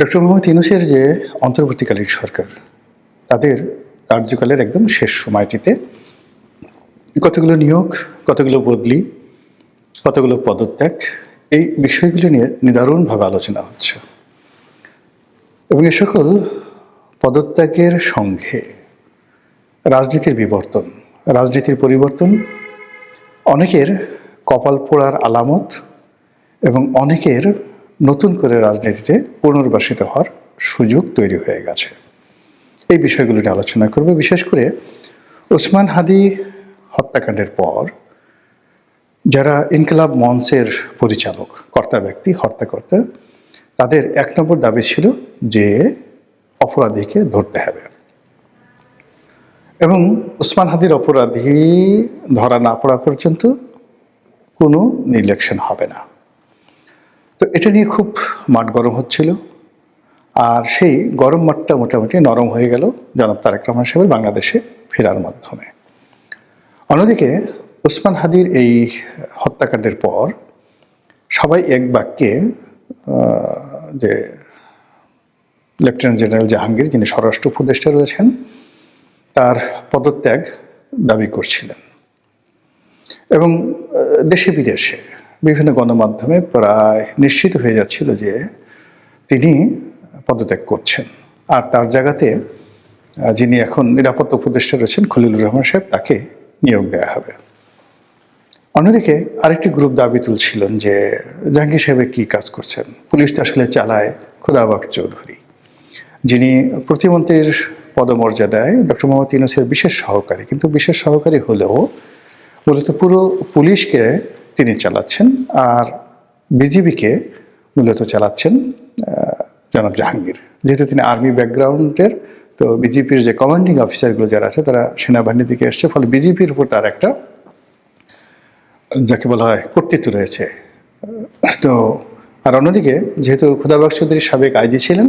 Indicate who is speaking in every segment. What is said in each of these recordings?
Speaker 1: Doctor Mohammad ইউনুসের যে অন্তর্বর্তীকালীন সরকার, তাদের কার্যকালের একদম শেষ সময়টিতে কতগুলো নিয়োগ, কতগুলো বদলি, কতগুলো পদত্যাগ, এই বিষয়গুলো নিয়ে নিদারুণভাবে আলোচনা হচ্ছে। এবং এ সকল পদত্যাগের সঙ্গে রাজনীতির বিবর্তন, রাজনীতির পরিবর্তন, অনেকের কপাল পোড়ার আলামত এবং অনেকের নতুন করে রাজনীতিতে পুনর্বাসিত হওয়ার সুযোগ তৈরি হয়ে গেছে। এই বিষয়গুলো নিয়ে আলোচনা করব। বিশেষ করে ওসমান হাদি হত্যাকাণ্ডের পর যারা ইনকলাব মঞ্চের পরিচালক, কর্তা ব্যক্তি, হত্যাকর্তা, তাদের এক নম্বর দাবি ছিল যে অপরাধীকে ধরতে হবে। এবং ওসমান হাদির অপরাধী ধরা না পড়া পর্যন্ত কোনো নির্লেকশন হবে না। তো এটা নিয়ে খুব মাঠ গরম হচ্ছিল। আর সেই গরম মাঠটা মোটামুটি নরম হয়ে গেল জনাব তারেক রহমান সাহেবের বাংলাদেশে ফেরার মাধ্যমে। অন্যদিকে ওসমান হাদির এই হত্যাকাণ্ডের পর সবাই এক বাক্যে যে লেফটেন্যান্ট জেনারেল জাহাঙ্গীর যিনি স্বরাষ্ট্র উপদেষ্টা রয়েছেন, তার পদত্যাগ দাবি করছিলেন। এবং দেশে বিদেশে বিভিন্ন গণমাধ্যমে প্রায় নিশ্চিত হয়ে যাচ্ছিল যে তিনি পদত্যাগ করছেন। আর তার জায়গাতে যিনি এখন নিরাপত্তা উপদেষ্টা রয়েছেন, খলিলুর রহমান সাহেব, তাকে নিয়োগ দেওয়া হবে। অন্যদিকে আরেকটি গ্রুপ দাবি তুলছিলেন যে, জাহাঙ্গীর সাহেবের কী কাজ করছেন? পুলিশ তো আসলে চালায় খোদাবাক চৌধুরী। যিনি প্রতিমন্ত্রীর পদমর্যাদায় ডক্টর মোহাম্মদ ইউনুসের বিশেষ সহকারী, কিন্তু বিশেষ সহকারী হলেও মূলত পুরো পুলিশকে তিনি চালাচ্ছেন আর বিজিবিকে মূলত চালাচ্ছেন জনাব জাহাঙ্গীর। যেহেতু তিনি আর্মি ব্যাকগ্রাউন্ডের, তো বিজেপির যে কমান্ডিং অফিসারগুলো যারা আছে, তারা সেনাবাহিনী থেকে এসছে। ফলে বিজেপির উপর তার একটা, যাকে বলা হয় কর্তৃত্ব রয়েছে। তো আর অন্যদিকে, যেহেতু খুদাবাক চৌধুরী সাবেক আইজি ছিলেন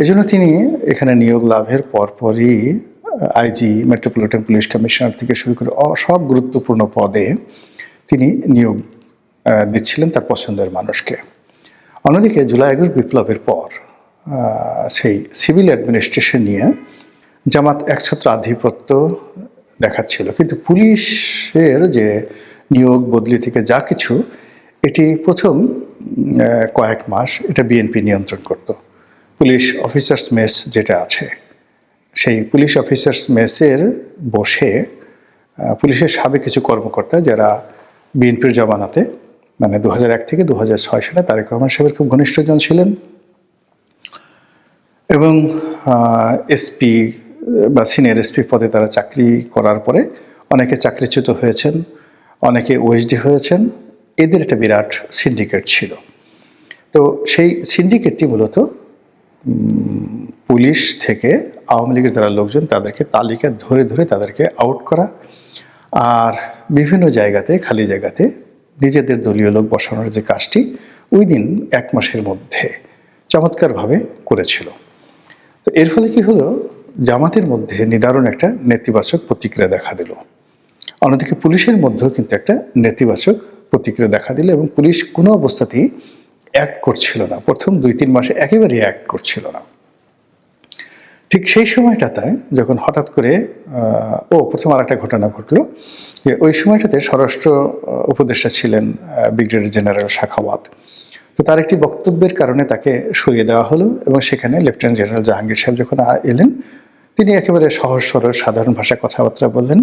Speaker 1: এই জন্য তিনি এখানে নিয়োগ লাভের পরপরই, আইজি মেট্রোপলিটন পুলিশ কমিশনার থেকে শুরু করে সব গুরুত্বপূর্ণ পদে তিনি নিয়োগ দিচ্ছিলেন তার পছন্দের মানুষকে। অন্যদিকে জুলাই আগস্ট বিপ্লবের পর সেই সিভিল অ্যাডমিনিস্ট্রেশন নিয়ে জামাত একছত্র আধিপত্য দেখাচ্ছিল। কিন্তু পুলিশের যে নিয়োগ, বদলি থেকে যা কিছু, এটি প্রথম কয়েক মাস এটা বিএনপি নিয়ন্ত্রণ করত। পুলিশ অফিসার্স মেস যেটা আছে, সেই পুলিশ অফিসার্স মেসের বসে পুলিশের সাবেক কিছু কর্মকর্তা যারা বিএনপির জমানাতে মানে দু থেকে দু হাজার ছয় সালে তারেক রহমান সাহেবের খুব ঘনিষ্ঠজন ছিলেন এবং এসপি বা সিনিয়র এসপি পদে তারা চাকরি করার পরে অনেকে চাকরিচ্যুত হয়েছেন, অনেকে ওএসডি হয়েছেন, এদের একটা বিরাট সিন্ডিকেট ছিল। তো সেই সিন্ডিকেটটি মূলত পুলিশ থেকে আওয়ামী লীগের যারা লোকজন তাদেরকে তালিকা ধরে ধরে তাদেরকে আউট করা আর বিভিন্ন জায়গাতে, খালি জায়গাতে নিজেদের দলীয় লোক বসানোর যে কাজটি ওই দিন এক মাসের মধ্যে চমৎকারভাবে করেছিল। তো এর ফলে কি হলো? জামাতের মধ্যে নিদারুণ একটা নেতিবাচক প্রতিক্রিয়া দেখা দিল। অন্যদিকে পুলিশের মধ্যেও কিন্তু একটা নেতিবাচক প্রতিক্রিয়া দেখা দিল এবং পুলিশ কোনো অবস্থাতেই অ্যাক্ট করছিল না। প্রথম দুই তিন মাসে একেবারেই অ্যাক্ট করছিল না। ঠিক সেই সময়টাতে যখন হঠাৎ করে ও প্রথম আর একটা ঘটনা ঘটলো, যে ওই সময়টাতে স্বরাষ্ট্র উপদেষ্টা ছিলেন ব্রিগেডিয়ার জেনারেল শাখাওয়াত তো তার একটি বক্তব্যের কারণে তাকে সরিয়ে দেওয়া হলো এবং সেখানে লেফটেন্যান্ট জেনারেল জাহাঙ্গীর সাহেব যখন এলেন, তিনি একেবারে সহজ সরল সাধারণ ভাষায় কথাবার্তা বললেন,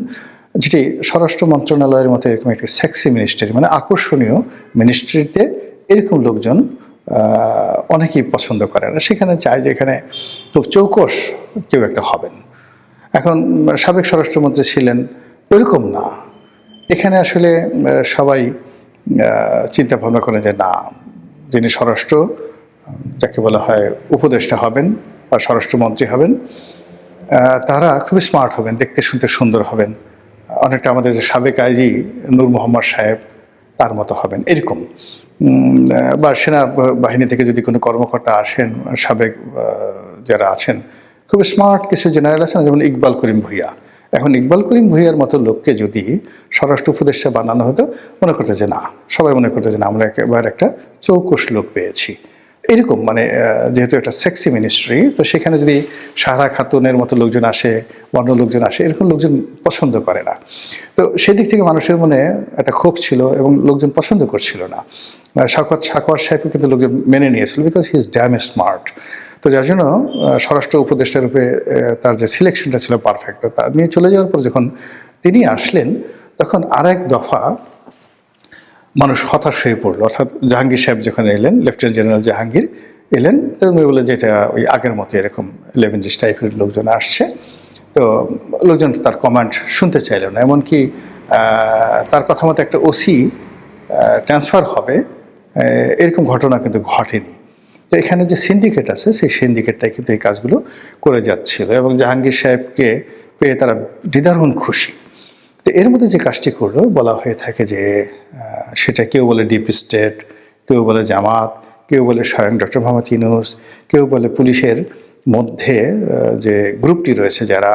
Speaker 1: যেটি স্বরাষ্ট্র মন্ত্রণালয়ের মতো এরকম একটি সেক্সি মিনিস্ট্রি মানে আকর্ষণীয় মিনিস্ট্রিতে এরকম লোকজন অনেকেই পছন্দ করে না। সেখানে চায় যে এখানে খুব চৌকস কেউ একটা হবেন। এখন সাবেক স্বরাষ্ট্রমন্ত্রী ছিলেন, ওইরকম না। এখানে আসলে সবাই চিন্তা ভাবনা করেন যে না, যিনি স্বরাষ্ট্র, যাকে বলা হয় উপদেষ্টা হবেন বা স্বরাষ্ট্রমন্ত্রী হবেন তারা খুবই স্মার্ট হবেন, দেখতে শুনতে সুন্দর হবেন। অনেকটা আমাদের যে সাবেক আইজি নূর মোহাম্মদ সাহেব তার মতো হবেন। এরকম। বা সেনা বাহিনী থেকে যদি কোনো কর্মকর্তা আসেন, সাবেক যারা আছেন, খুব স্মার্ট কিছু জেনারেল আছেন, যেমন ইকবাল করিম ভুইয়া। এখন ইকবাল করিম ভুইয়ার মতো লোককে যদি স্বরাষ্ট্র উপদেষ্টা বানানো হতো, মনে করতে যে না, সবাই মনে করতে যে না, আমরা একেবারে একটা চৌকস লোক পেয়েছি। এরকম মানে যেহেতু একটা সেক্সি মিনিস্ট্রি তো সেখানে যদি সাহারা খাতুনের মতো লোকজন আসে অন্য লোকজন আসে, এরকম লোকজন পছন্দ করে না। তো সেদিক থেকে মানুষের মনে একটা ক্ষোভ ছিল এবং লোকজন পছন্দ করছিল না। শাকত সাকর সাহেবকে কিন্তু লোকজন মেনে নিয়েছিল because he is damn smart তো যার জন্য স্বরাষ্ট্র উপদেষ্টা রূপে তার যে সিলেকশনটা ছিল পারফেক্ট তা নিয়ে চলে যাওয়ার পর যখন তিনি আসলেন, তখন আরেক দফা মানুষ হতাশ হয়ে পড়ল। অর্থাৎ জাহাঙ্গীর সাহেব যখন এলেন লেফটেন্যান্ট জেনারেল জাহাঙ্গীর এলেন তো উনি বললেন যে এটা ওই আগের মতো এরকম লেভেন্ডিস টাইপের লোকজন আসছে। তো লোকজন তার কমান্ড শুনতে চাইল না। এমনকি তার কথা মতো একটা ওসি ট্রান্সফার হবে এরকম ঘটনা কিন্তু ঘটেনি। তো এখানে যে সিন্ডিকেট আছে, সেই সিন্ডিকেটটাই কিন্তু এই কাজগুলো করে যাচ্ছিল এবং জাহাঙ্গীর সাহেবকে পেয়ে তারা দ্বিধারণ খুশি। তো এর মধ্যে যে কাজটি করল, বলা হয়ে থাকে যে সেটা কেউ বলে ডিপ স্টেট, কেউ বলে জামাত, কেউ বলে স্বয়ং ডক্টর মোহাম্মদ ইউনুস, কেউ বলে পুলিশের মধ্যে যে গ্রুপটি রয়েছে যারা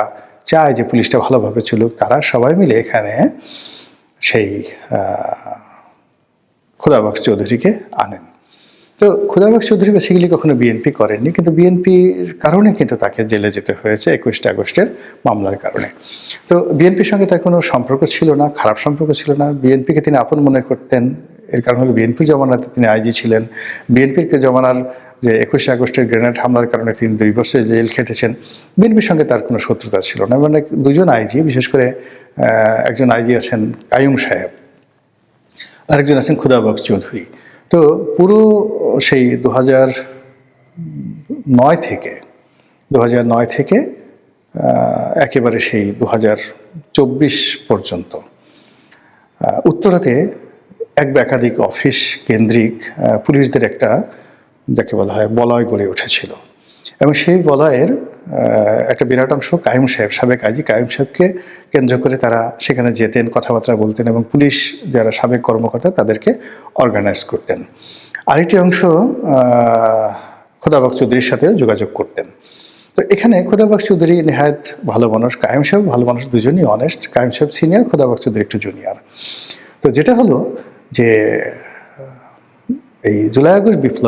Speaker 1: চায় যে পুলিশটা ভালোভাবে চলুক, তারা সবাই মিলে এখানে সেই খোদাবাক্স চৌধুরীকে আনেন। তো খুদাবাক চৌধুরী বেসিক্যালি কখনো বিএনপি করেননি, কিন্তু বিএনপির কারণে কিন্তু তাকে জেলে যেতে হয়েছে একুশে আগস্টের মামলার কারণে। তো বিএনপির সঙ্গে তার কোনো সম্পর্ক ছিল না, খারাপ সম্পর্ক ছিল না। বিএনপিকে তিনি আপন মনে করতেন, এর কারণ হলো বিএনপির জমানাতে তিনি আইজি ছিলেন। বিএনপির জমানার যে একুশে আগস্টের গ্রেনেড হামলার কারণে তিনি দুই বছর জেল খেটেছেন। বিএনপির সঙ্গে তার কোনো শত্রুতা ছিল না মানে দুজন আইজি, বিশেষ করে একজন আইজি আছেন কায়ুম সাহেব, আরেকজন আছেন খুদাবক্স চৌধুরী। তো পুরো, সেই দু নয় থেকে দু নয় থেকে একেবারে সেই দু চব্বিশ পর্যন্ত। উত্তরাতে এক একাধিক অফিস কেন্দ্রিক পুলিশদের একটা, যাকে বলা হয় বলয় গড়ে উঠেছিল। এবং সেই বলয়ের একটা বিরাট অংশ কায়ুম সাহেব, সাবেক আইজি কায়ুম সাহেবকে কেন্দ্র করে তারা সেখানে যেতেন, কথাবার্তা বলতেন এবং পুলিশ যারা সাবেক কর্মকর্তা তাদেরকে অর্গানাইজ করতেন। আরেকটি অংশ খোদাবাক চৌধুরীর সাথে যোগাযোগ করতেন। তো এখানে খোদাবাক চৌধুরী নেহায়ত ভালো মানুষ, কায়েম সাহেব ভালো মানুষ দুজনই অনেস্ট কায়েম সাহেব সিনিয়র খোদাবাক চৌধুরী একটু জুনিয়র তো যেটা হলো যে, এই জুলাই আগস্ট বিপ্লব